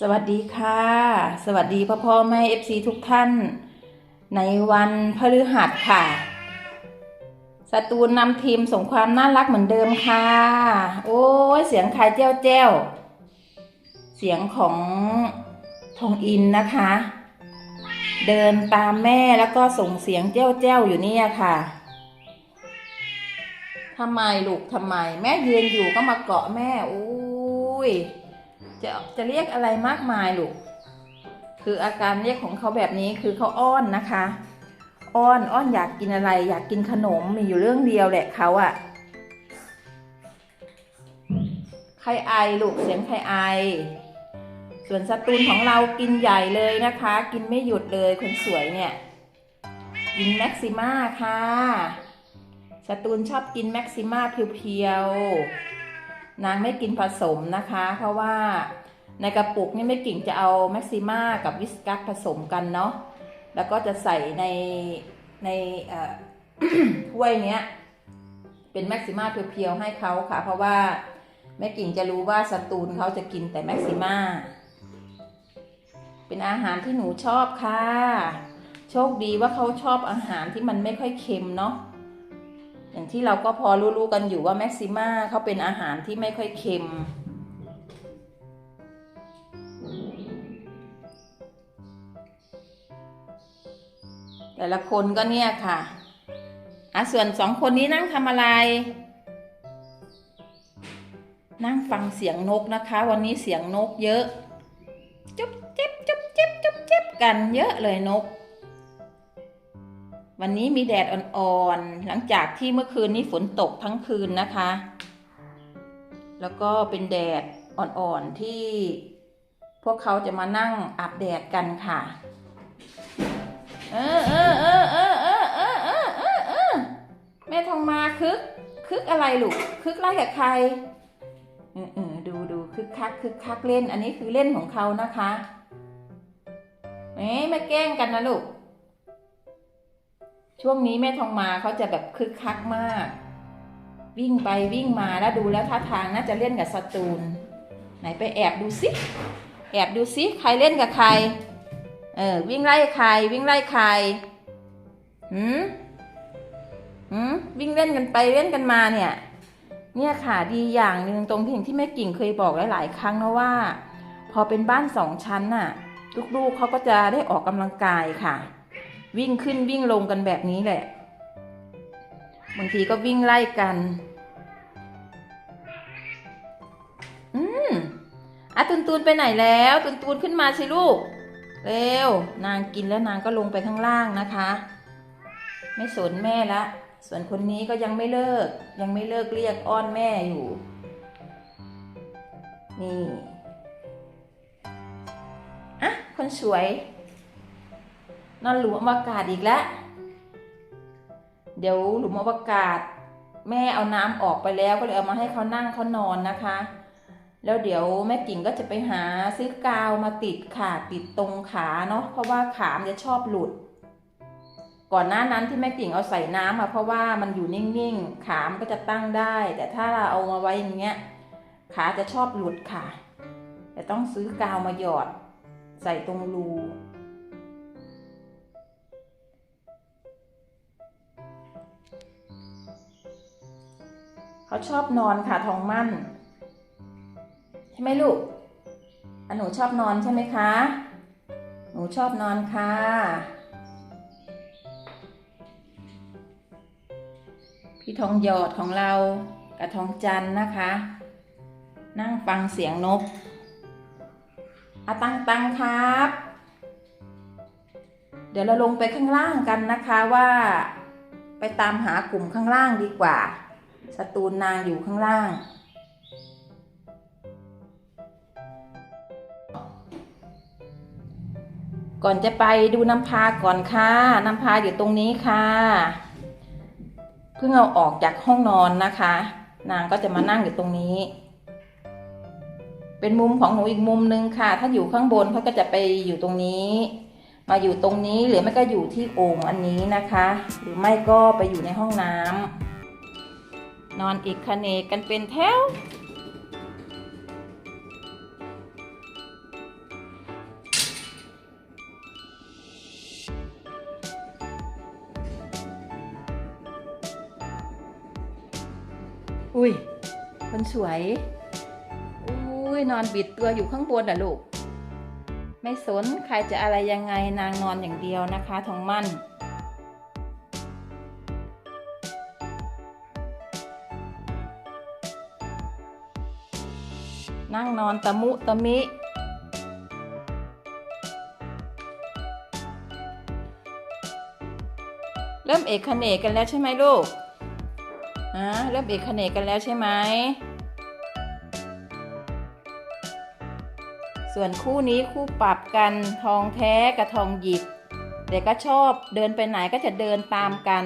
สวัสดีค่ะ สวัสดีพ่อพ่อแม่เอฟซีทุกท่าน ในวันพฤหัสค่ะสตูนนำทีมส่งความน่ารักเหมือนเดิมค่ะ โอ้ยเสียงใครเจ้าเจ้าเสียงของทองอินนะคะ เดินตามแม่แล้วก็ส่งเสียงเจ้าเจ้าอยู่เนี่ยค่ะทำไมลูกทำไม แม่ยืนอยู่ก็มาเกาะแม่อุ้ย จะจะเรียกอะไรมากมายลูกคืออาการเรียกของเขาแบบนี้คือเขาอ้อนนะคะ อ้อนอ้อนอยากกินอะไร อยากกินขนมมีอยู่เรื่องเดียวแหละเขาอะใครไอลูกเสียงใครไอ ส่วนสตูนของเรากินใหญ่เลยนะคะ กินไม่หยุดเลยคนสวยเนี่ยกินแม็กซิม่าค่ะสตูนชอบกินแม็กซิม่าเพียวๆ นางไม่กินผสมนะคะ เพราะว่าในกระปุกนี่ไม่กิ่งจะเอาแม็กซิม่ากับวิสกัสผสมกันเนาะแล้วก็จะใส่ในในถ้วยเนี้ยเป็นแม็กซิม่าเพียวๆให้เขาค่ะ เพราะว่าแม่กิ่งจะรู้ว่าสตูนเขาจะกินแต่แม็กซิม่าเป็นอาหารที่หนูชอบค่ะ โชคดีว่าเขาชอบอาหารที่มันไม่ค่อยเค็มเนาะ อย่างที่เราก็พอรู้ๆกันอยู่ว่าแม็กซิม่าเขาเป็นอาหารที่ไม่ค่อยเค็ม แต่ละคนก็เนี่ยค่ะอะส่วนสองคนนี้นั่งทำอะไร นั่งฟังเสียงนกนะคะ วันนี้เสียงนกเยอะ จุ๊บเจ็บจุ๊บเจ็บจุ๊บเจ็บกันเยอะเลยนก วันนี้มีแดดอ่อนๆ หลังจากที่เมื่อคืนนี้ฝนตกทั้งคืนนะคะ แล้วก็เป็นแดดอ่อนๆ ที่พวกเขาจะมานั่งอาบแดดกันค่ะ เออเออเออเออเออเออเออเออเออแม่ทองมาคึก คึกอะไรลูก คึกไล่กับใคร เออเออดูดูคึกคักคึกคักเล่น อันนี้คือเล่นของเขานะคะเอ๊ะไม่แกล้งกันนะลูก ช่วงนี้แม่ทองมาเขาจะแบบคึกคักมาก วิ่งไปวิ่งมาแล้วดูแล้วท่าทางน่าจะเล่นกับสตูน ไหนไปแอบดูสิแอบดูสิใครเล่นกับใคร เออวิ่งไล่ใคร วิ่งไล่ใครหืมหืมวิ่งเล่นกันไปเล่นกันมาเนี่ย เนี่ยค่ะดีอย่างหนึ่งตรงที่ที่แม่กิ่งเคยบอกหลายๆครั้งนะว่า พอเป็นบ้านสองชั้นน่ะ ลูกๆเขาก็จะได้ออกกำลังกายค่ะ วิ่งขึ้นวิ่งลงกันแบบนี้แหละ บางทีก็วิ่งไล่กัน อืมอะตุนตูนไปไหนแล้ว ตุนตูนขึ้นมาสิลูก เร็ว นางกินแล้วนางก็ลงไปข้างล่างนะคะ ไม่สนแม่ละ ส่วนคนนี้ก็ยังไม่เลิก ยังไม่เลิกเรียกอ้อนแม่อยู่ นี่ อะ คนสวย นอนหลุมอวกาศอีกแล้ว เดี๋ยวหลุมอวกาศ แม่เอาน้ำออกไปแล้วก็เลยเอามาให้เขานั่งเขานอนนะคะ แล้วเดี๋ยวแม่กิ่งก็จะไปหาซื้อกาวมาติดค่ะติดตรงขาเนาะเพราะว่าขามจะชอบหลุด ก่อนหน้านั้นที่แม่กิ่งเอาใส่น้ำอะเพราะว่ามันอยู่นิ่งๆ ขามก็จะตั้งได้ แต่ถ้าเราเอามาไว้อย่างเงี้ยขาจะชอบหลุดค่ะ แต่ต้องซื้อกาวมาหยอดใส่ตรงรู เขาชอบนอนค่ะทองมั่น ใช่ไหมลูกอันหนูชอบนอนใช่ไหมคะ หนูชอบนอนค่ะ พี่ทองหยอดของเรากับทองจันนะคะ นั่งฟังเสียงนกอาตังตังครับ เดี๋ยวเราลงไปข้างล่างกันนะคะว่า ไปตามหากลุ่มข้างล่างดีกว่า สตูนนางอยู่ข้างล่าง ก่อนจะไปดูน้ำพาก่อนค่ะ น้ำพาอยู่ตรงนี้ค่ะ เพิ่งเอาออกจากห้องนอนนะคะ นางก็จะมานั่งอยู่ตรงนี้ เป็นมุมของหนูอีกมุมนึงค่ะ ถ้าอยู่ข้างบนเขาก็จะไปอยู่ตรงนี้มาอยู่ตรงนี้หรือไม่ก็อยู่ที่โอ่งอันนี้นะคะ หรือไม่ก็ไปอยู่ในห้องน้ำ นอนอีกคเนกันเป็นแถว อุ้ย คนสวย อุ้ย นอนบิดตัวอยู่ข้างบนอะลูก ไม่สนใครจะอะไรยังไงนางนอนอย่างเดียวนะคะทองมั่น นั่งนอนตะมุตะมิ เริ่มเอกขนเนกันแล้วใช่ไหมลูกอะเริ่มเอกขนเนกกันแล้วใช่ไหม ส่วนคู่นี้คู่ปรับกันทองแท้กับทองหยิบ เด็กก็ชอบเดินไปไหนก็จะเดินตามกัน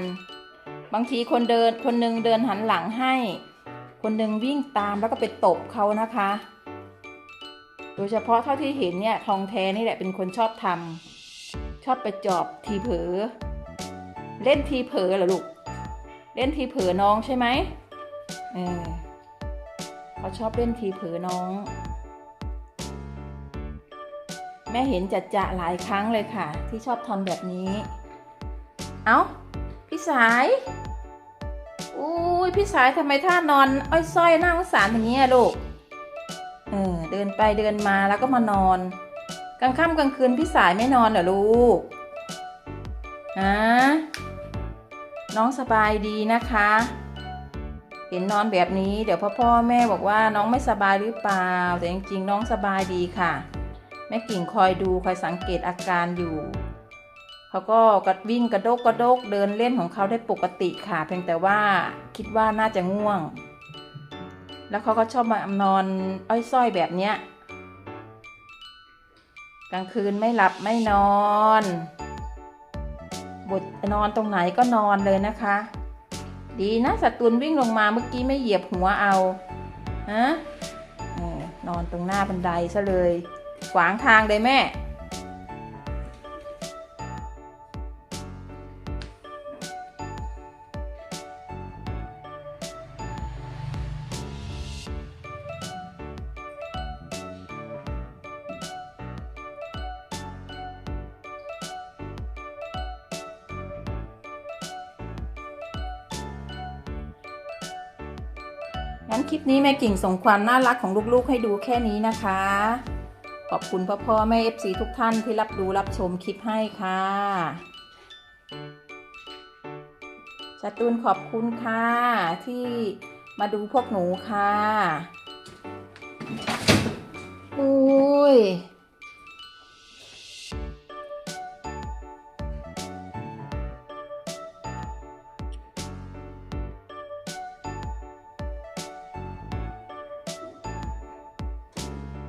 บางทีคนเดินคนหนึ่งเดินหันหลังให้คนหนึ่งวิ่งตามแล้วก็ไปตบเขานะคะ โดยเฉพาะเท่าที่เห็นเนี่ยทองแท้นี่แหละเป็นคนชอบทำชอบไปจอบทีเผลอเล่นทีเผลอเหรอลูก เล่นทีเผลอน้องใช่ไหมเออเขาชอบเล่นทีเผลอน้อง แม่เห็นจัดจะหลายครั้งเลยค่ะ ที่ชอบทำแบบนี้ เอา้าพี่สายอุ้ยพี่สายทำไมท่านอน อ้อยส้อยน่าสงสารอย่างนี้ลูก เออเดินไปเดินมาแล้วก็มานอน กลางค่ำกลางคืนพี่สายไม่นอนเหรอลูกฮะน้องสบายดีนะคะ เห็นนอนแบบนี้เดี๋ยวพ่อพ่อแม่บอกว่าน้องไม่สบายหรือเปล่า แต่จริงๆ น้องสบายดีค่ะ แม่กิ่งคอยดูคอยสังเกตอาการอยู่เขาก็กระวิ่งกระโดกกระโดกเดินเล่นของเขาได้ปกติค่ะ เพียงแต่ว่าคิดว่าน่าจะง่วง แล้วเขาก็ชอบมานอนอ้อยส้อยแบบเนี้ยกลางคืนไม่หลับไม่นอนบทนอนตรงไหนก็นอนเลยนะคะ ดีนะสตูนวิ่งลงมาเมื่อกี้ไม่เหยียบหัวเอาฮะนอนตรงหน้าบันไดซะเลยขวางทางเลยแม่ งั้นคลิปนี้แม่กิ่งส่งความน่ารักของลูกๆ ให้ดูแค่นี้นะคะ ขอบคุณพ่อพ่อแม่เอฟซีทุกท่านที่รับดูรับชมคลิปให้ค่ะชาตูนขอบคุณค่ะที่มาดูพวกหนูค่ะ อุ้ย